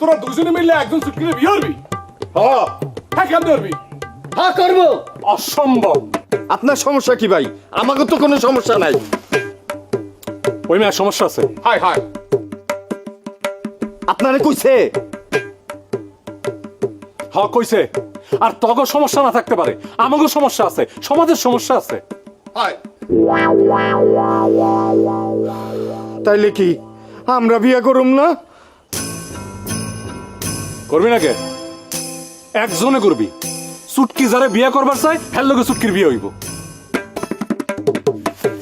তোরা দুজনে মিললে একজন সুটকিরে বিয়ে করবি? হ্যাঁ। হ্যাঁ কেমন করবি হ্যাঁ করব। অসম্ভব। আপনার সমস্যা কি ভাই? আমাকে তো কোনো সমস্যা নাই। ওই মেয়ের সমস্যা আছে। হাই হাই। আপনারে কইছে? হ কইছে। আর তগো সমস্যা না থাকতে পারে। আমাকেও সমস্যা আছে। সমাজের সমস্যা আছে। হাই। তাইলে কি আমরা বিয়ে করুম না? করবি না কে একজনে করবি। সুটকি যারে বিয়ে করবার চাই হ্যার লোকে সুটকির বিয়ে হইব।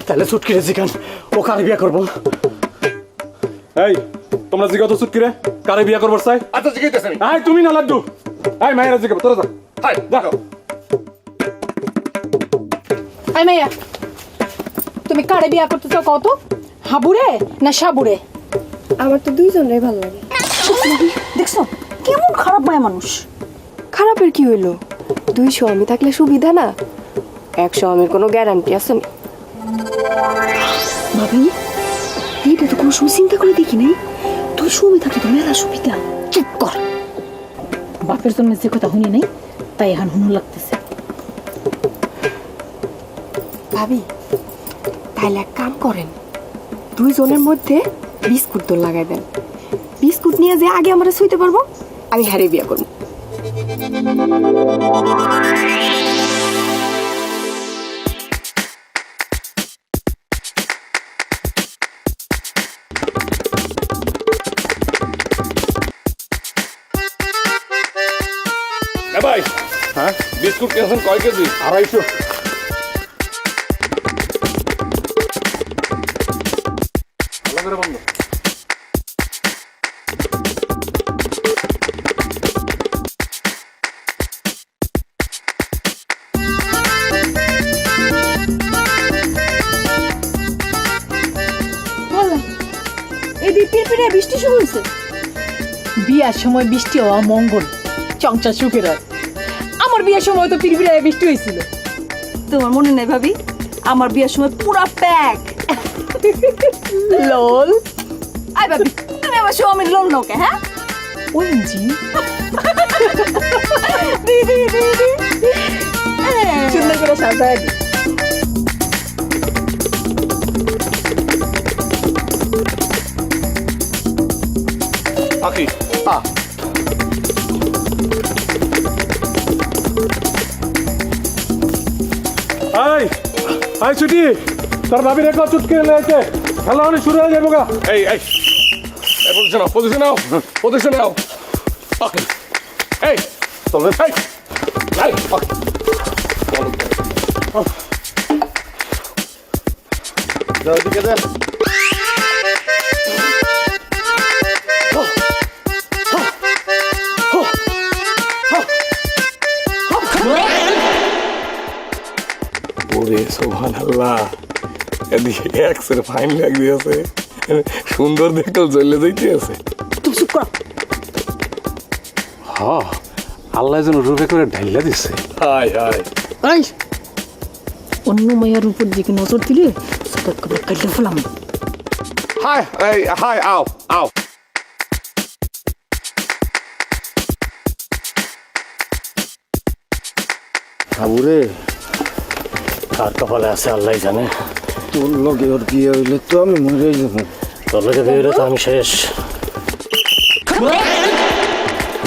তাহলে ছুটকি রে জিগান ও কার বিয়া করব? এই তোমরা জিগাও তো সুটকিরে কারে বিয়ে করবার চাই আচ্ছা আমি। হাই তুমি না লাড্ডু। হাই মায়েরা জিগাবো তোরা যা। হাই দেখো আই মাইয়া তুমি কারে বিয়া করতে চাও কত হাবুরে না সাবুরে? আমার তো দুইজনেরই ভালো লাগে। দেখছ? কেমন খারাপ মায়া মানুষ? খারাপের কি হইল? দুই স্বামী থাকলে সুবিধা না? এক স্বামীর কোনো গ্যারান্টি আছে না? ভাবি এইটা তো কোনো সময় চিন্তা করে দেখি নাই। তুই স্বামী থাকলে তো মেলা সুবিধা। চুপ কর। বাপের জন্য যে কথা শুনি নাই তাই এখন হুন লাগতেছে। ভাবি তাহলে এক কাম করেন। দুইজনের মধ্যে বিস্কুট দোল লাগাই দেন। বিস্কুট নিয়ে যে আগে আমরা শুইতে পারব আমি হারে বিয়া করব। ভাই। হ্যাঁ? বিস্কুট কিনেছেন কয় কেজি? আড়াইশো। ভালো করে বন্ধ এদিকে পিরপিরে বৃষ্টি শুরু হয়েছে। বিয়ার সময় বৃষ্টি হওয়া মঙ্গল চংচা সুখের হয়। আমার বিয়ার সময় তো পিরপিরে বৃষ্টি হয়েছিল। তোমার মনে নেই ভাবি? আমার বিয়ের সময় পুরা প্যাক। লল। আই ভাবি তুমি আমার স্বামীর লোন নোকে হ্যাঁ? ওএমজি দি দি দি দি সুন্দর করে সাজায় দি। পাখি হাই হাই ছুটি তোর ভাবি রেখো চুটকে লেছে খেলা অনেক শুরু হয়ে যাব গা। এই এই পজিশন নাও পজিশন নাও পজিশন নাও। পাখি এই চলে এই এই পাখি ওদিকে দেন। ওরে সোহান আল্লাহ এদিকে এক্সের ফাইন লাগ দিয়েছে সুন্দর দেখতে চলে যাইতে আছে হ্যাঁ আল্লাহ যেন রূপে করে ঢাইলা দিছে। হাই হাই অন্য মায়ের উপর দিকে নজর দিলে সতর্ক করে কাটলে ফেলাম হাই এই হাই আও আও। হাবুরে কার কপালে আছে আল্লাহ জানে। তোর লগে ওর বিয়ে হইলে তো আমি মরে যাব। তোর লোকে বিয়ে হলে তো আমি শেষ।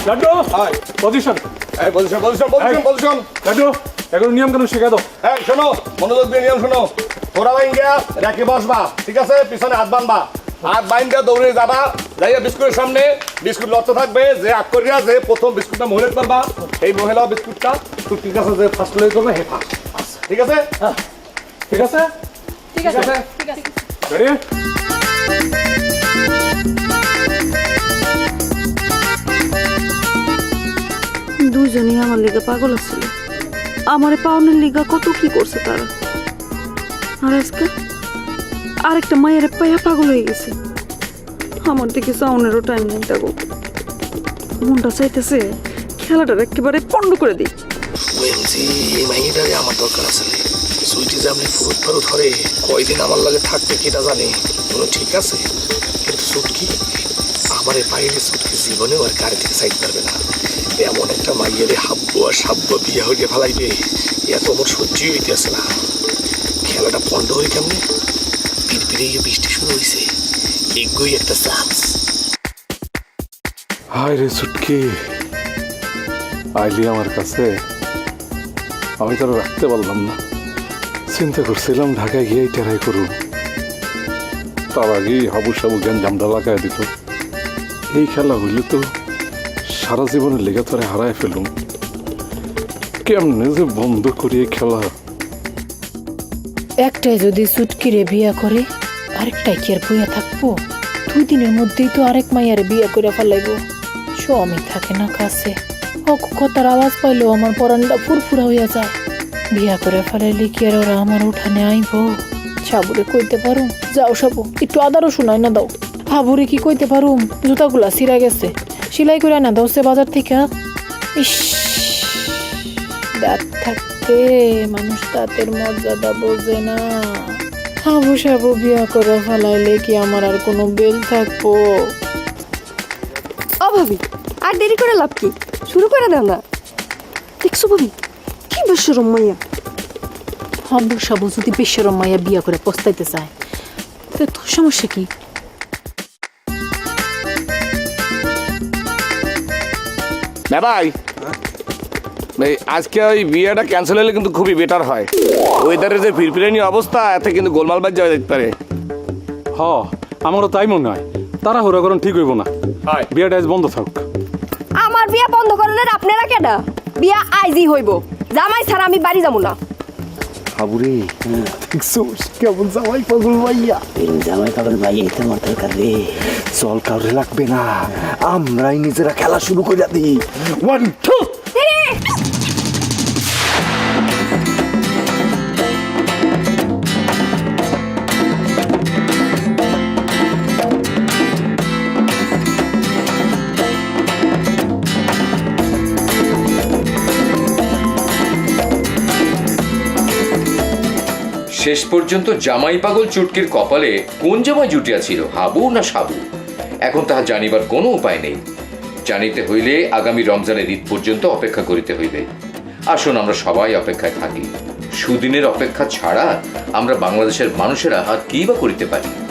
লাড্ডু! হাই। পজিশন। এই position position position position. Laddu এখন নিয়ম কেন শিখা দাও। এই শোনো মনোযোগ দিয়ে নিয়ম শোনো। তোরা বাইঙ্গা রেখে বসবা ঠিক আছে? পিছনে হাত বানবা। হাত বাইঙ্গা দৌড়ে যাবা যাইয়া বিস্কুটের সামনে। বিস্কুট লড়তে থাকবে যে আগ করিয়া যে প্রথম বিস্কুটটা মহিলা পারবা এই মহিলা বিস্কুটটা তুই ঠিক আছে যে ফার্স্ট হে ফার্স্ট ঠিক আছে? ঠিক আছে? ঠিক আছে। ঠিক আছে? রেডি দুজনই আমার লিগা পাগল আছিল। আমারে পাওনের লিগা কত কি করছে তারা? আর আজকে আরেকটা মায়ের পাইয়া পাগল হয়ে গেছে। আমার দিকে সাউনেরও টাইম নেই দেখো মনটা চাইতেছে খেলাটার একেবারে পণ্ড করে দিই ওএমজি এই মাইটারে আমার দরকার আছে। সুইটি যে আপনি ফুরুত ফারুত ধরে কয়দিন আমার লাগে থাকবে কিটা জানি? কোনো ঠিক আছে? কিন্তু সুটকি আমার এই বাইরে সুটকে জীবনেও আর গাড়ি থেকে সাইড পারবে না। এমন একটা মাইয়েরে হাব্বো আর সাব্বো বিয়ে হইলে ফেলাইবে, এত আমার সহ্যই হইতেছে না। খেলাটা বন্ধ হয়ে কেমনে? গিয়ে বৃষ্টি শুরু হয়েছে এগুই একটা চান্স হায় রে ছুটকি আইলি আমার কাছে। আমি তো রাখতে পারলাম না। চিন্তা করছিলাম ঢাকায় গিয়ে টেরাই করুন। তার আগেই হাবু সাবু জ্ঞান জামটা লাগাই দিত। এই খেলা হইলে তো সারা জীবনের লেগে তোরে হারায় ফেলুম। কেমনে যে বন্ধ করি এই খেলা। একটাই যদি সুটকিরে বিয়া করে, আরেকটাই কি আর বইয়া থাকব? দুই দিনের মধ্যেই তো আরেক মাইয়ারে বিয়া করে ফেলাইবো। স্বামী থাকে না কাছে। কথার আওয়াজ পাইলেও আমার পরানটা ফুরফুরা হইয়া বিয়া করে ফেলাইলে কি আর ওরা আমার উঠানে আইব? সাবুরে কইতে পারুম? যাও সাবু, একটু আদারও শোনাই না দাও। হাবুরে কি কইতে পারুম? জুতাগুলা সিরা গেছে। সেলাই করে না দাও সে বাজার থেকে। ইস, দাঁত থাকতে মানুষ দাঁতের মর্যাদা বোঝে না। হাবু সাবু, বিয়া করে ফেলাইলে কি আমার আর কোনো বেল থাকব? ও ভাবি আর দেরি করে লাভ কি? শুরু করে দাও না দেখছ ভাবি কি বেশরম মাইয়া? হাবু সাবু যদি বেশরম মাইয়া বিয়া করে পস্তাইতে চায় তো তোর সমস্যা কি? ভাই আজকে ওই বিয়েটা ক্যান্সেল হলে কিন্তু খুবই বেটার হয়। ওয়েদারের যে ফিরফিরানি অবস্থা এতে কিন্তু গোলমাল বাজ যাওয়া যেতে পারে। হ আমারও তাই মনে হয়। তারা হুরা করুন ঠিক হইব না। হয়। বিয়েটা আজ বন্ধ থাক আমার বিয়া বন্ধ করলেন আপনারা কেডা বিয়া আইজি হইব। জামাই ছাড়া আমি বাড়ি যাব না। হাবুরে। দেখছোস কেমন জামাই পাগল ভাইয়া? জামাই পাগল ভাইয়া এটা মাথার কারে চল কাউরে লাগবে না। আমরাই নিজেরা খেলা শুরু করে দিই। ওয়ান টু শেষ পর্যন্ত জামাই পাগল চুটকির কপালে কোন জামাই জুটিয়াছিল হাবু না সাবু? এখন তাহা জানিবার কোনো উপায় নেই। জানিতে হইলে আগামী রমজানের ঈদ পর্যন্ত অপেক্ষা করিতে হইবে। আসুন আমরা সবাই অপেক্ষায় থাকি। সুদিনের অপেক্ষা ছাড়া আমরা বাংলাদেশের মানুষেরা আর কী বা করিতে পারি?